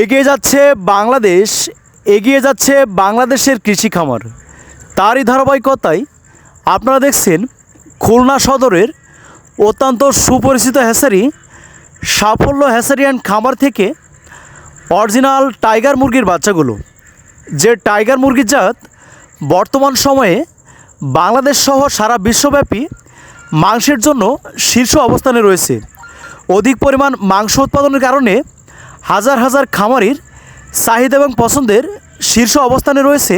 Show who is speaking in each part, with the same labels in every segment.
Speaker 1: এগিয়ে যাচ্ছে বাংলাদেশ, এগিয়ে যাচ্ছে বাংলাদেশের কৃষি খামার। তারই ধারাবাহিকতায় আপনারা দেখছেন খুলনা সদরের অত্যন্ত সুপরিচিত হ্যাসারি, সাফল্য হ্যাসারি অ্যান্ড খামার থেকে অরিজিনাল টাইগার মুরগির বাচ্চাগুলো। যে টাইগার মুরগির জাত বর্তমান সময়ে বাংলাদেশ সহ সারা বিশ্বব্যাপী মাংসের জন্য শীর্ষ অবস্থানে রয়েছে। অধিক পরিমাণ মাংস উৎপাদনের কারণে হাজার হাজার খামারির চাহিদা এবং পছন্দের শীর্ষ অবস্থানে রয়েছে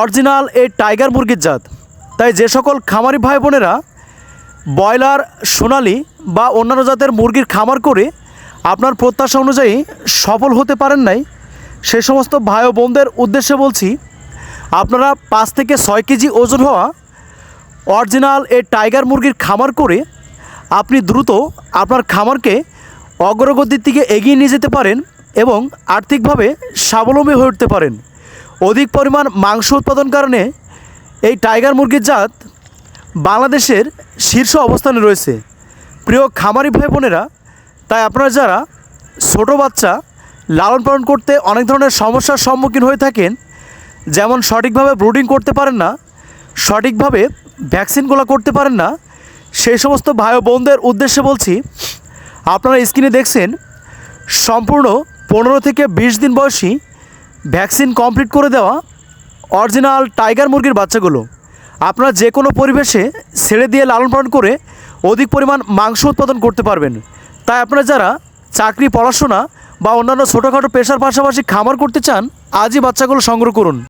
Speaker 1: অরিজিনাল এই টাইগার মুরগির জাত। তাই যে সকল খামারি ভাই বোনেরা ব্রয়লার, সোনালি বা অন্যান্য জাতের মুরগির খামার করে আপনার প্রত্যাশা অনুযায়ী সফল হতে পারেন নাই, সে সমস্ত ভাই ও বোনদের উদ্দেশ্যে বলছি, আপনারা পাঁচ থেকে ছয় কেজি ওজন হওয়া অরিজিনাল এই টাইগার মুরগির খামার করে আপনি দ্রুত আপনার খামারকে অগ্রগতির দিকে এগিয়ে নিয়ে যেতে পারেন এবং আর্থিকভাবে স্বাবলম্বী হয়ে উঠতে পারেন। অধিক পরিমাণ মাংস উৎপাদন কারণে এই টাইগার মুরগির জাত বাংলাদেশের শীর্ষ অবস্থানে রয়েছে। প্রিয় খামারি ভাই বোনেরা, তাই আপনারা যারা ছোট বাচ্চা লালন পালন করতে অনেক ধরনের সমস্যার সম্মুখীন হয়ে থাকেন, যেমন সঠিকভাবে ব্রুডিং করতে পারেন না, সঠিকভাবে ভ্যাকসিনগুলো করতে পারেন না, সেই সমস্ত ভাই বোনদের উদ্দেশ্যে বলছি আপনারা স্ক্রিনে দেখছেন, সম্পূর্ণ পনেরো থেকে বিশ দিন বয়সী ভ্যাকসিন কমপ্লিট করে দেওয়া অরিজিনাল টাইগার মুরগির বাচ্চাগুলো। আপনারা যে কোনো পরিবেশে ছেড়ে দিয়ে লালন পালন করে অধিক পরিমাণ মাংস উৎপাদন করতে পারবেন। তাই আপনারা যারা চাকরি, পড়াশোনা বা অন্যান্য ছোটোখাটো পেশার পাশাপাশি খামার করতে চান, আজই বাচ্চাগুলো সংগ্রহ করুন।